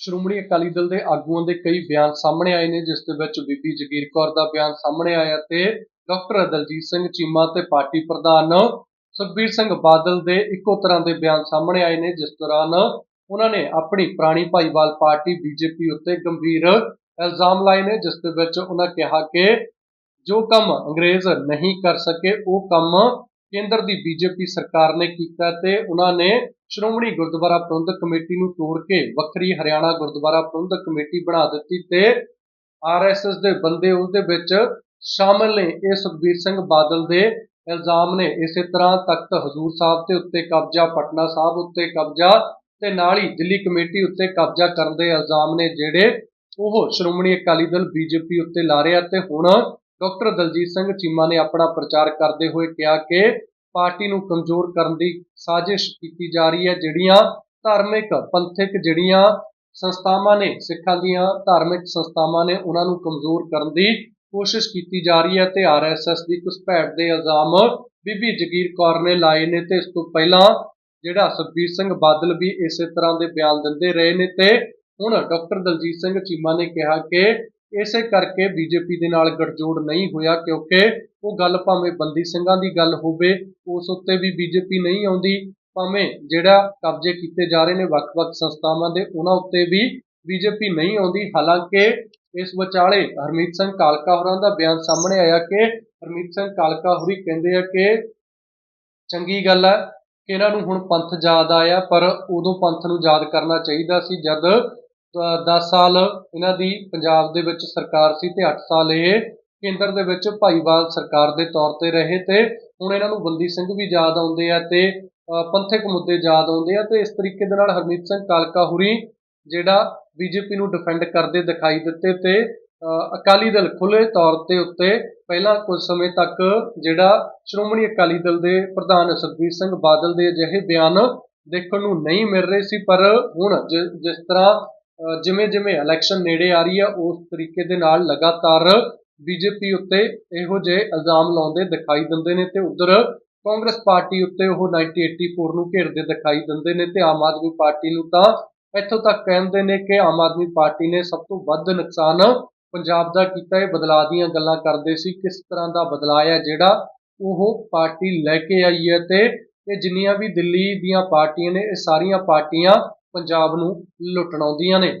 ਸ਼੍ਰੋਮਣੀ ਅਕਾਲੀ ਦਲ ਦੇ ਆਗੂਆਂ ਦੇ ਕਈ ਬਿਆਨ ਸਾਹਮਣੇ ਆਏ ਨੇ, ਜਿਸ ਦੇ ਵਿੱਚ ਬੀਬੀ ਜਗੀਰ ਕੌਰ ਦਾ ਬਿਆਨ ਸਾਹਮਣੇ ਆਇਆ ਤੇ ਡਾਕਟਰ ਦਲਜੀਤ ਸਿੰਘ ਚੀਮਾ ਤੇ ਪਾਰਟੀ ਪ੍ਰਧਾਨ ਸੁਖਬੀਰ ਸਿੰਘ ਬਾਦਲ ਦੇ ਇੱਕੋ ਤਰ੍ਹਾਂ ਦੇ ਬਿਆਨ ਸਾਹਮਣੇ ਆਏ ਨੇ, ਜਿਸ ਦੌਰਾਨ ਉਹਨਾਂ ਨੇ ਆਪਣੀ ਪੁਰਾਣੀ ਭਾਈਵਾਲ ਪਾਰਟੀ ਬੀਜੇਪੀ ਉੱਤੇ ਗੰਭੀਰ ਇਲਜ਼ਾਮ ਲਾਏ ਨੇ, ਜਿਸ ਦੇ ਵਿੱਚ ਉਹਨਾਂ ਕਿਹਾ ਕਿ ਜੋ ਕੰਮ ਅੰਗਰੇਜ਼ ਨਹੀਂ ਕਰ ਸਕੇ, ਉਹ ਕੰਮ ਕੇਂਦਰ ਦੀ ਬੀਜੇਪੀ ਸਰਕਾਰ ਨੇ ਕੀਤਾ ਤੇ ਉਹਨਾਂ ਨੇ ਸ਼੍ਰੋਮਣੀ ਗੁਰਦੁਆਰਾ ਪ੍ਰਬੰਧਕ ਕਮੇਟੀ ਨੂੰ ਤੋੜ ਕੇ ਵੱਖਰੀ ਹਰਿਆਣਾ ਗੁਰਦੁਆਰਾ ਪ੍ਰਬੰਧਕ ਕਮੇਟੀ ਬਣਾ ਦਿੱਤੀ ਤੇ ਆਰਐਸਐਸ ਦੇ ਬੰਦੇ ਉਹਦੇ ਵਿੱਚ ਸ਼ਾਮਲ ਨੇ। ਇਹ ਸੁਖਬੀਰ ਸਿੰਘ ਬਾਦਲ ਦੇ ਇਲਜ਼ਾਮ ਨੇ। ਇਸੇ ਤਰ੍ਹਾਂ ਤਖਤ ਹਜ਼ੂਰ ਸਾਹਿਬ ਦੇ ਉੱਤੇ ਕਬਜ਼ਾ, ਪਟਨਾ ਸਾਹਿਬ ਉੱਤੇ ਕਬਜ਼ਾ ਤੇ ਨਾਲ ਹੀ ਦਿੱਲੀ ਕਮੇਟੀ ਉੱਤੇ ਕਬਜ਼ਾ ਕਰਨ ਦੇ ਇਲਜ਼ਾਮ ਨੇ ਜਿਹੜੇ ਉਹ ਸ਼੍ਰੋਮਣੀ ਅਕਾਲੀ ਦਲ ਬੀਜੇਪੀ ਉੱਤੇ ਲਾ ਰਿਹਾ ਤੇ ਹੁਣ ਡਾਕਟਰ ਦਲਜੀਤ ਸਿੰਘ ਚੀਮਾ ਨੇ ਆਪਣਾ ਪ੍ਰਚਾਰ ਕਰਦੇ ਹੋਏ ਕਿਹਾ ਕਿ ਪਾਰਟੀ ਨੂੰ ਕਮਜ਼ੋਰ ਕਰਨ ਦੀ ਸਾਜ਼ਿਸ਼ ਕੀਤੀ ਜਾ ਰਹੀ ਹੈ, ਜਿਹੜੀਆਂ ਧਾਰਮਿਕ ਪੰਥਕ ਜਿਹੜੀਆਂ ਸੰਸਥਾਵਾਂ ਨੇ, ਸਿੱਖਾਂ ਦੀਆਂ ਧਾਰਮਿਕ ਸੰਸਥਾਵਾਂ ਨੇ, ਉਹਨਾਂ ਨੂੰ ਕਮਜ਼ੋਰ ਕਰਨ ਦੀ ਕੋਸ਼ਿਸ਼ ਕੀਤੀ ਜਾ ਰਹੀ ਹੈ ਤੇ ਆਰਐਸਐਸ ਦੀ ਘੁਸਪੈਠ ਦੇ ਇਲਜ਼ਾਮ ਬੀਬੀ ਜਗੀਰ ਕੌਰ ਨੇ ਲਾਏ ਨੇ ਤੇ ਇਸ ਤੋਂ ਪਹਿਲਾਂ ਜਿਹੜਾ ਸੁਖਬੀਰ ਸਿੰਘ ਬਾਦਲ ਵੀ ਇਸੇ ਤਰ੍ਹਾਂ ਦੇ ਬਿਆਨ ਦਿੰਦੇ ਰਹੇ ਨੇ ਤੇ ਹੁਣ ਡਾਕਟਰ ਦਲਜੀਤ ਸਿੰਘ ਚੀਮਾ ਨੇ ਕਿਹਾ ਕਿ ਇਸੇ ਕਰਕੇ ਬੀਜੇਪੀ ਦੇ ਨਾਲ ਗਠਜੋੜ ਨਹੀਂ ਹੋਇਆ, ਕਿਉਂਕਿ ਉਹ ਗੱਲ ਭਾਵੇਂ ਬੰਦੀ ਸਿੰਘਾਂ ਦੀ ਗੱਲ ਹੋਵੇ, ਉਸ ਉੱਤੇ ਵੀ ਬੀਜੇਪੀ ਨਹੀਂ ਆਉਂਦੀ, ਭਾਵੇਂ ਜਿਹੜਾ ਕਬਜ਼ੇ ਕੀਤੇ ਜਾ ਰਹੇ ਨੇ ਵੱਖ-ਵੱਖ ਸੰਸਥਾਵਾਂ ਦੇ, ਉਹਨਾਂ ਉੱਤੇ ਵੀ ਬੀਜੇਪੀ ਨਹੀਂ ਆਉਂਦੀ। ਹਾਲਾਂਕਿ ਇਸ ਵਿਚਾਲੇ ਹਰਮੀਤ ਸਿੰਘ ਕਾਲਕਾ ਹੋਰਾਂ ਦਾ ਬਿਆਨ ਸਾਹਮਣੇ ਆਇਆ ਕਿ ਹਰਮੀਤ ਸਿੰਘ ਕਾਲਕਾ ਹੋਰੀ ਕਹਿੰਦੇ ਆ ਕਿ ਚੰਗੀ ਗੱਲ ਹੈ ਕਿ ਇਹਨਾਂ ਨੂੰ ਹੁਣ ਪੰਥ ਯਾਦ ਆਇਆ, ਪਰ ਉਦੋਂ ਪੰਥ ਨੂੰ ਯਾਦ ਕਰਨਾ ਚਾਹੀਦਾ ਸੀ ਜਦ 10 ਸਾਲ ਇਹਨਾਂ ਦੀ ਪੰਜਾਬ ਦੇ ਵਿੱਚ ਸਰਕਾਰ ਸੀ ਤੇ 8 ਸਾਲ ਇਹ ਕੇਂਦਰ ਦੇ ਵਿੱਚ ਭਾਈਵਾਲ ਸਰਕਾਰ ਦੇ ਤੌਰ ਤੇ ਰਹੇ ਤੇ ਹੁਣ ਇਹਨਾਂ ਨੂੰ ਬੰਦੀ ਸਿੰਘ ਵੀ ਯਾਦ ਆਉਂਦੇ ਆ ਤੇ ਪੰਥਕ ਮੁੱਦੇ ਯਾਦ ਆਉਂਦੇ ਆ ਤੇ ਇਸ ਤਰੀਕੇ ਦੇ ਨਾਲ ਹਰਮੀਤ ਸਿੰਘ ਕਾਲਕਾ ਹੁਰੀ ਜਿਹੜਾ ਬੀਜੇਪੀ ਨੂੰ ਡਿਫੈਂਡ ਕਰਦੇ ਦਿਖਾਈ ਦਿੱਤੇ ਤੇ ਅਕਾਲੀ ਦਲ ਖੁੱਲੇ ਤੌਰ ਤੇ ਉੱਤੇ ਪਹਿਲਾਂ ਕੁਝ ਸਮੇਂ ਤੱਕ ਜਿਹੜਾ ਸ਼੍ਰੋਮਣੀ ਅਕਾਲੀ ਦਲ ਦੇ ਪ੍ਰਧਾਨ ਸੁਖਬੀਰ ਸਿੰਘ ਬਾਦਲ ਦੇ ਅਜਿਹੇ ਬਿਆਨ ਦੇਖਣ ਨੂੰ ਨਹੀਂ ਮਿਲ ਰਹੇ ਸੀ, ਪਰ ਹੁਣ ਜਿਸ ਤਰ੍ਹਾਂ ਜਿਵੇਂ ਜਿਵੇਂ ਇਲੈਕਸ਼ਨ ਨੇੜੇ ਆ ਰਹੀ ਹੈ ਉਸ ਤਰੀਕੇ ਦੇ ਨਾਲ ਲਗਾਤਾਰ ਬੀਜੇਪੀ ਉੱਤੇ ਇਹੋ ਜਿਹੇ ਇਲਜ਼ਾਮ ਲਾਉਂਦੇ ਦਿਖਾਈ ਦਿੰਦੇ ਨੇ ਤੇ ਉਧਰ ਕਾਂਗਰਸ ਪਾਰਟੀ ਉੱਤੇ ਉਹ 1984 ਨੂੰ ਘੇਰਦੇ ਦਿਖਾਈ ਦਿੰਦੇ ਨੇ ਤੇ ਆਮ ਆਦਮੀ ਪਾਰਟੀ ਨੂੰ ਤਾਂ ਇੱਥੋਂ ਤੱਕ ਕਹਿੰਦੇ ਨੇ ਕਿ ਆਮ ਆਦਮੀ ਪਾਰਟੀ ਨੇ ਸਭ ਤੋਂ ਵੱਧ ਨੁਕਸਾਨ ਪੰਜਾਬ ਦਾ ਕੀਤਾ, ਇਹ ਬਦਲਾਅ ਦੀਆਂ ਗੱਲਾਂ ਕਰਦੇ ਸੀ, ਕਿਸ ਤਰ੍ਹਾਂ ਦਾ ਬਦਲਾਅ ਹੈ ਜਿਹੜਾ ਉਹ ਪਾਰਟੀ ਲੈ ਕੇ ਆਈ ਹੈ ਤੇ ਇਹ ਜਿੰਨੀਆਂ ਵੀ ਦਿੱਲੀ ਦੀਆਂ ਪਾਰਟੀਆਂ ਨੇ, ਇਹ ਸਾਰੀਆਂ ਪਾਰਟੀਆਂ ਪੰਜਾਬ ਨੂੰ ਲੁੱਟਣਾਉਂਦੀਆਂ ਨੇ।